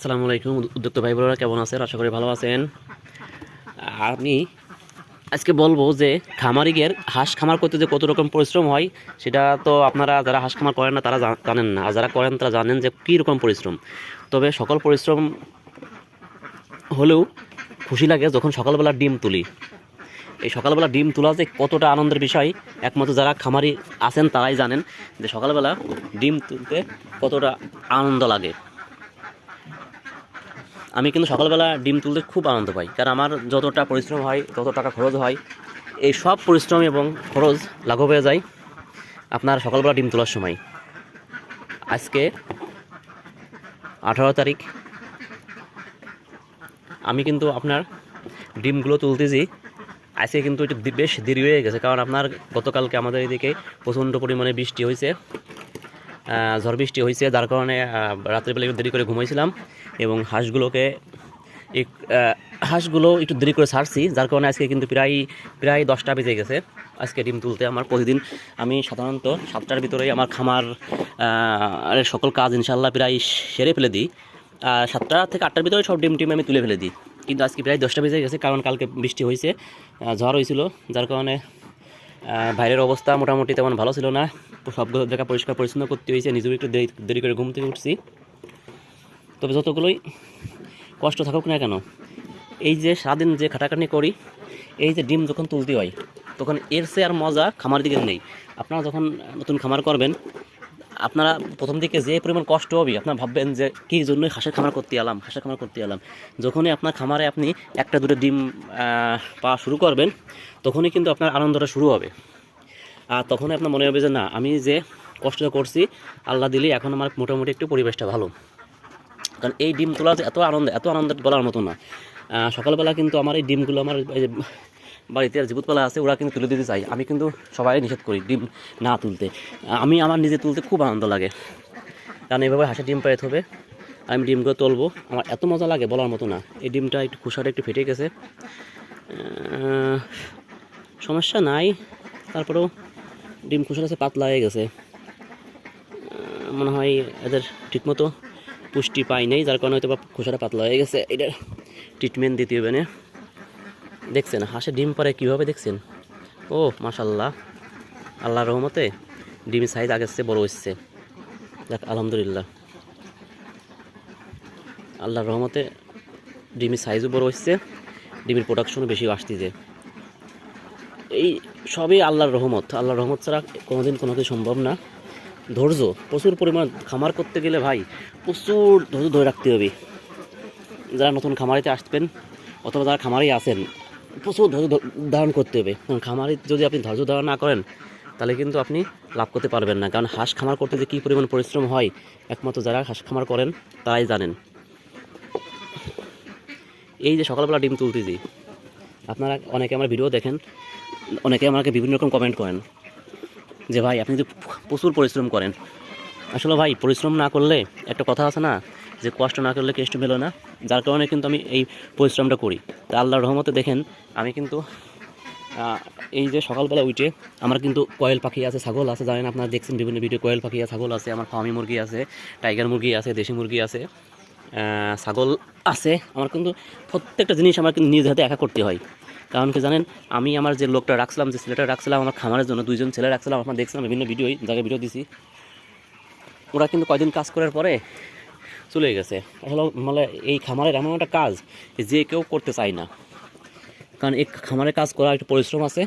আসসালামু আলাইকুম উদ্যোক্তা ভাই বোনেরা কেমন আছেন? আশা করি ভালো আছেন। আমি আজকে বলব যে খামারিদের হাঁস খামার করতে যে কত রকম পরিশ্রম হয়, সেটা তো আপনারা যারা হাঁস খামার করেন না, তারা জানেন না। আর যারা করেন, তারা জানেন যে কী রকম পরিশ্রম। তবে সকল পরিশ্রম হলেও খুশি লাগে যখন সকালবেলা ডিম তুলি। এই সকালবেলা ডিম তোলা যে কতটা আনন্দের বিষয়, একমাত্র যারা খামারি আছেন, তারাই জানেন যে সকালবেলা ডিম তুলতে কতটা আনন্দ লাগে। আমি কিন্তু সকালবেলা ডিম তুলতে খুব আনন্দ পাই। কারণ আমার যতটা পরিশ্রম হয় তত টাকা খরচ হয়, এই সব পরিশ্রম এবং খরচ লাঘব হয়ে যায় আপনার সকালবেলা ডিম তোলার সময়। আজকে আঠারো তারিখ। আমি কিন্তু আপনার ডিমগুলো তুলতেছি। আজকে কিন্তু একটু বেশ দেরি হয়ে গেছে, কারণ আপনার গতকালকে আমাদের এদিকে প্রচণ্ড পরিমাণে বৃষ্টি হয়েছে। ঝড় বৃষ্টি হয়েছে, যার কারণে রাত্রিবেলা একটু দেরি করে ঘুমাইছিলাম এবং হাঁসগুলোকে এক- হাঁসগুলো একটু দেরি করে ছাড়ছি, যার কারণে আজকে কিন্তু প্রায় প্রায় দশটা বেজে গেছে। আজকে ডিম তুলতে আমার প্রতিদিন আমি সাধারণত সাতটার ভিতরেই আমার খামার সকল কাজ ইনশাল্লাহ প্রায় সেরে ফেলে দিই। সাতটা থেকে আটটার ভিতরে সব ডিম টিম আমি তুলে ফেলে দিই। কিন্তু আজকে প্রায় দশটা বেজে গেছে, কারণ কালকে বৃষ্টি হয়েছে ঝড় হয়েছিল, যার কারণে আহ, বাইরের অবস্থা মোটামুটি তেমন ভালো ছিল না। সবগুলো জায়গা পরিষ্কার পরিচ্ছন্ন করতে হয়েছে। নিজেও একটু দেরি দেরি করে ঘুম থেকে উঠছি। তবে যতগুলোই কষ্ট থাকুক না কেন এই যে সারাদিন যে খাটাখাটি করি এই যে ডিম যখন তুলতে হয় তখন এর সে আর মজা খামার দিকে নেই। আপনারা যখন নতুন খামার করবেন আপনারা প্রথম দিকে যে পরিমাণ কষ্ট হবে, আপনারা ভাববেন যে কী জন্যই হাঁসের খামার করতে এলাম, হাঁসের খামার করতে এলাম। যখনই আপনার খামারে আপনি একটা, দুটো ডিম পাওয়া শুরু করবেন, তখনই কিন্তু আপনার আনন্দটা শুরু হবে। আর তখনই আপনার মনে হবে যে, না, আমি যে কষ্টটা করছি, আল্লাহ দিলে এখন আমার মোটামুটি একটু পরিবেশটা ভালো। কারণ এই ডিম তোলা এত আনন্দ এত আনন্দ বলার মতো না। সকালবেলা কিন্তু আমার এই ডিমগুলো আমার বাড়িতে আর জীবতপালা আছে, ওরা কিন্তু তুলে দিতে চাই আমি কিন্তু সবাই নিষেধ করি ডিম না তুলতে। আমি আমার নিজে তুলতে খুব আনন্দ লাগে। কারণ এভাবে হাঁসের ডিম পাইতে হবে আমি ডিমগুলো তুলবো। আমার এত মজা লাগে বলার মতো না। এই ডিমটা একটু খোসাটা একটু ফেটে গেছে। সমস্যা নাই। তারপরেও ডিম খোসা আছে পাতলা হয়ে গেছে। মনে হয় এদের ঠিকমতো পুষ্টি পাই নাই, যার কারণে হয়তো বা খোসাটা পাতলা হয়ে গেছে। এটা ট্রিটমেন্ট দিতে হবে না। দেখছেন? হাঁসে ডিম পারে কীভাবে দেখছেন? ও মাশাল্লাহ আল্লাহর রহমতে ডিমের সাইজ আগের চেয়ে বড় হচ্ছে দেখ আলহামদুলিল্লাহ। আল্লাহর রহমতে ডিমের সাইজও বড় হচ্ছে ডিমের প্রোডাকশনও বেশি আসতেছে এই সবই আল্লাহর রহমত। আল্লাহর রহমত ছাড়া কোনোদিন কোনো কিছু সম্ভব না। ধৈর্য, প্রচুর পরিমাণ খামার করতে গেলে ভাই, প্রচুর ধৈর্য ধরে রাখতে হবে। যারা নতুন খামারিতে আসবেন, অথবা যারা খামারেই আছেন প্রচুর ধৈর্য ধারণ করতে হবে। কারণ খামারে যদি আপনি ধৈর্য ধারণ না করেন, তাহলে কিন্তু আপনি লাভ করতে পারবেন না। কারণ হাঁস খামার করতে যে কী পরিমাণ পরিশ্রম হয়, একমাত্র যারা হাঁস খামার করেন, তারাই জানেন। এই যে সকালবেলা ডিম তুলতেছি, আপনারা অনেকে আমার ভিডিও দেখেন, অনেকে আমাকে বিভিন্ন রকম কমেন্ট করেন, যে ভাই, আপনি তো প্রচুর পরিশ্রম করেন। আসলে ভাই, পরিশ্রম না করলে একটা কথা আছে না যে কষ্ট না করলে কেষ্ট মেলো না। যার কারণে কিন্তু আমি এই পরিশ্রমটা করি। তা আল্লাহর রহমতে দেখেন, আমি কিন্তু এই যে সকালবেলা উঠে আমার কিন্তু কয়েল পাখি আছে, ছাগল আছে। জানেন আপনারা দেখছেন বিভিন্ন ভিডিও কয়েল পাখি আছে, ছাগল আছে, আমার ফার্মি মুরগি আছে টাইগার মুরগি আছে, দেশি মুরগি আছে ছাগল আছে। আমার কিন্তু প্রত্যেকটা জিনিস আমার কিন্তু নিজ হাতে একা করতে হয়। কারণ কি জানেন, আমি আমার যে লোকটা রাখছিলাম, যে ছেলেটা রাখছিলাম, আমার খামারের জন্য দুইজন ছেলে রাখছিলাম। আপনার দেখছিলাম বিভিন্ন ভিডিও জায়গায় ভিডিও দিছি। ওরা কিন্তু কয়দিন কাজ করার পরে চলে গেছে। আসলে মানে এই খামারের এমন একটা কাজ যে কেউ করতে চায় না। কারণ এই খামারে কাজ করা একটু পরিশ্রম আছে।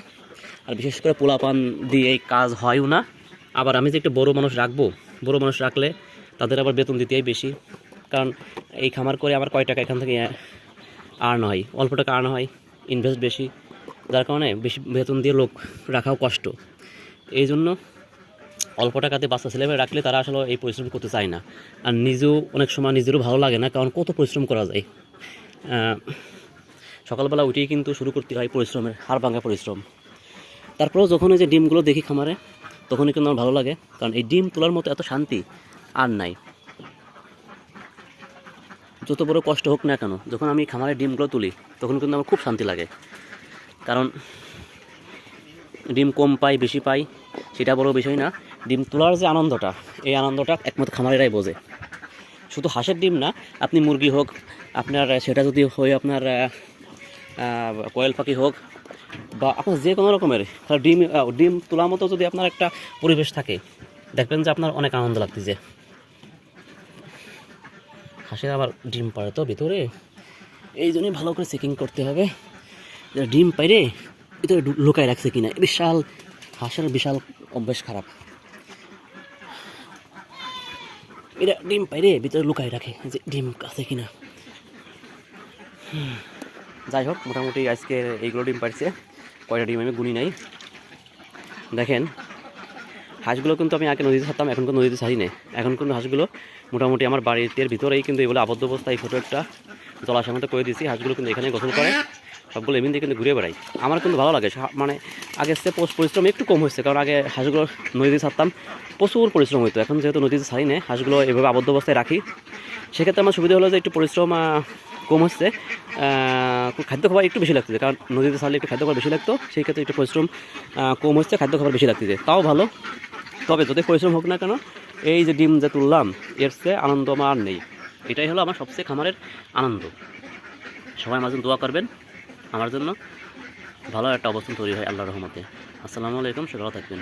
আর বিশেষ করে পোলাপান দিয়ে এই কাজ হয়ও না। আবার আমি যে একটু বড় মানুষ রাখব, বড় মানুষ রাখলে তাদের আবার বেতন দিতেই বেশি। কারণ এই খামার করে আমার কয় টাকা এখান থেকে আর্ন হয়, অল্প টাকা আর্ন হয় ইনভেস্ট বেশি। যার কারণে বেশি বেতন দিয়ে লোক রাখাও কষ্ট। এই জন্য অল্প টাকাতে বাচ্চা ছেলেমেয়ে রাখলে তারা আসলে এই পরিশ্রম করতে চায় না। আর নিজেও অনেক সময় নিজেরও ভালো লাগে না, কারণ কত পরিশ্রম করা যায়। সকালবেলা উঠেই কিন্তু শুরু করতে হয় পরিশ্রমের, হাড় ভাঙা পরিশ্রম। তারপরেও যখন এই যে ডিমগুলো দেখি খামারে, তখনই কিন্তু আমার ভালো লাগে, কারণ এই ডিম তোলার মতো এত শান্তি আর নাই। যত বড় কষ্ট হোক না কেন, যখন আমি খামারে ডিমগুলো তুলি, তখন কিন্তু আমার খুব শান্তি লাগে। কারণ ডিম কম পাই, বেশি পাই, সেটা বড় বিষয় না। ডিম তোলার যে আনন্দটা এই আনন্দটা একমাত্র খামারেরাই বোঝে। শুধু হাঁসের ডিম না আপনি মুরগি হোক আপনার সেটা যদি হয় আপনার আহ, পাখি হোক বা আপনার যে কোনো রকমের ডিম ডিম তোলার মতো যদি আপনার একটা পরিবেশ থাকে দেখবেন যে আপনার অনেক আনন্দ লাগতেছে। হাঁসের আবার ডিম পাড়ে তো ভিতরে। এই জন্যই ভালো করে চেকিং করতে হবে ডিম পাইরে ভিতরে লুকায় রাখছে কিনা। বিশাল হাঁসের বিশাল অভ্যেস খারাপ। এটা ডিম পাইরে ভিতরে লুকায় রাখে যে ডিম আছে কিনা। যাই হোক, মোটামুটি আজকে এইগুলো ডিম পাইছে। কয়টা ডিম আমি গুনি নাই। দেখেন, হাঁসগুলো কিন্তু আমি আগে নদীতে ছাড়তাম, এখন কিন্তু নদীতে ছাড়ি নাই। এখন কিন্তু হাঁসগুলো মোটামুটি আমার বাড়িতে ভিতরেই কিন্তু এগুলো আবদ্ধ অবস্থায় ছোটো একটা জলাশয়ের মতো করে দিয়েছি। হাঁসগুলো কিন্তু এখানে গোসল করে। সবগুলো এমনি কিন্তু ঘুরে বেড়াই। আমার কিন্তু ভালো লাগে। মানে আগের পোষ পরিশ্রম একটু কম হয়েছে, কারণ আগে হাঁসগুলো নদীতে ছাড়তাম। প্রচুর পরিশ্রম হতো এখন যেহেতু নদীতে ছাড়ি নেই, হাঁসগুলো এভাবে আবদ্ধ অবস্থায় রাখি। সেক্ষেত্রে আমার সুবিধা হলো যে একটু পরিশ্রম কম হচ্ছে। খাদ্য খাবার একটু বেশি লাগতেছে, কারণ নদীতে ছাড়লে একটু খাদ্য খাবার বেশি লাগতো। সেই ক্ষেত্রে একটু পরিশ্রম কম হচ্ছে, খাদ্য খাবার বেশি লাগতেছে। তাও ভালো। তবে যতই পরিশ্রম হোক না কেন, এই যে ডিম যে তুললাম, এর চেয়ে আনন্দ আমার নেই। এটাই হলো আমার সবচেয়ে খামারের আনন্দ। সবাই মাঝে দোয়া করবেন। আমার জন্য ভালো একটা অবস্থান তৈরি হয় আল্লাহ রহমতে। আসসালামু আলাইকুম সে ভালো থাকবেন